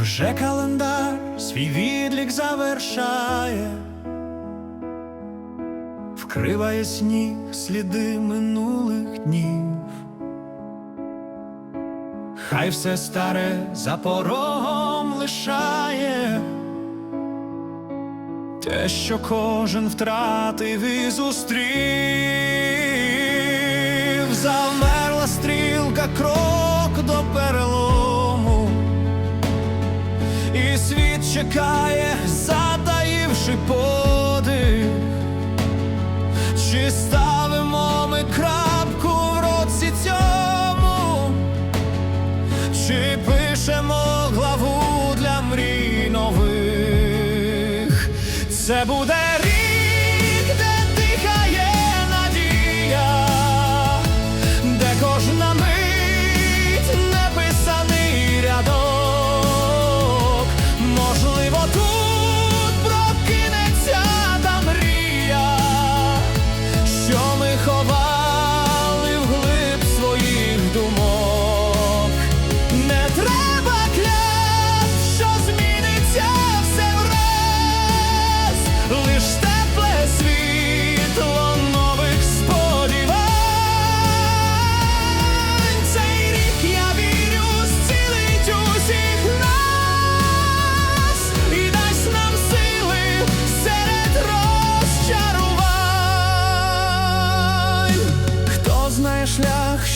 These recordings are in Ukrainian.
Вже календар свій відлік завершає, вкриває сніг сліди минулих днів. Хай все старе за порогом лишає, те, що кожен втратив і зустрів, замерла стрілка крок чекає, затаївши подих. Чи ставимо ми крапку в році цьому? Чи пишемо главу для мрій нових? Це буде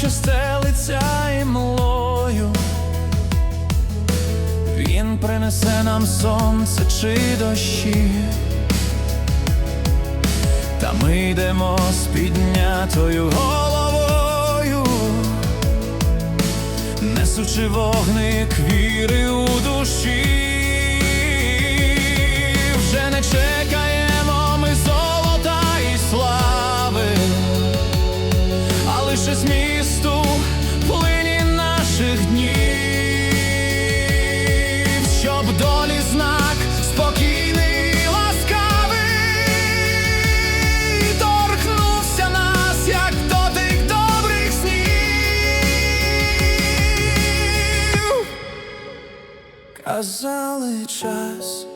що стелиться імлою, він принесе нам сонце чи дощі. Та ми йдемо з піднятою головою, несучи вогник віри у душі, Казали час,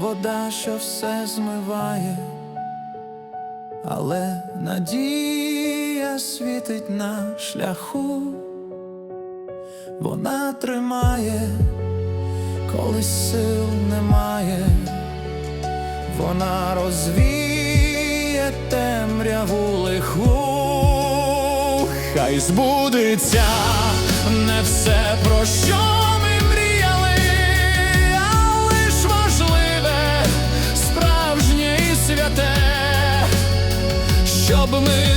вода, що все змиває, але надія світить на шляху, вона тримає, коли сил немає, вона розвіє темряву лиху, хай збудеться не все, про що щоб ми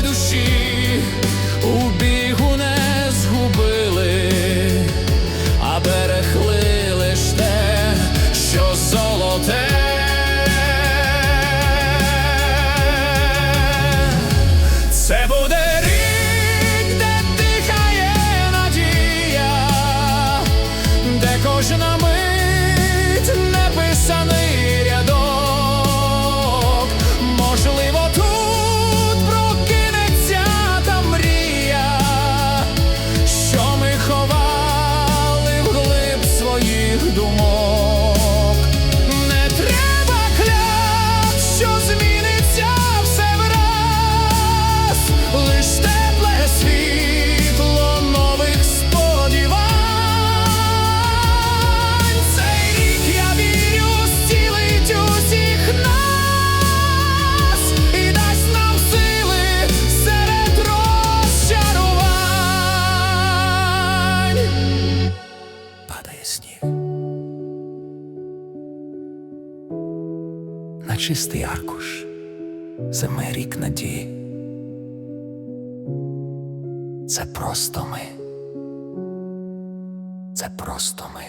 На чистий аркуш зиме рік надії. Це просто ми. Це просто ми.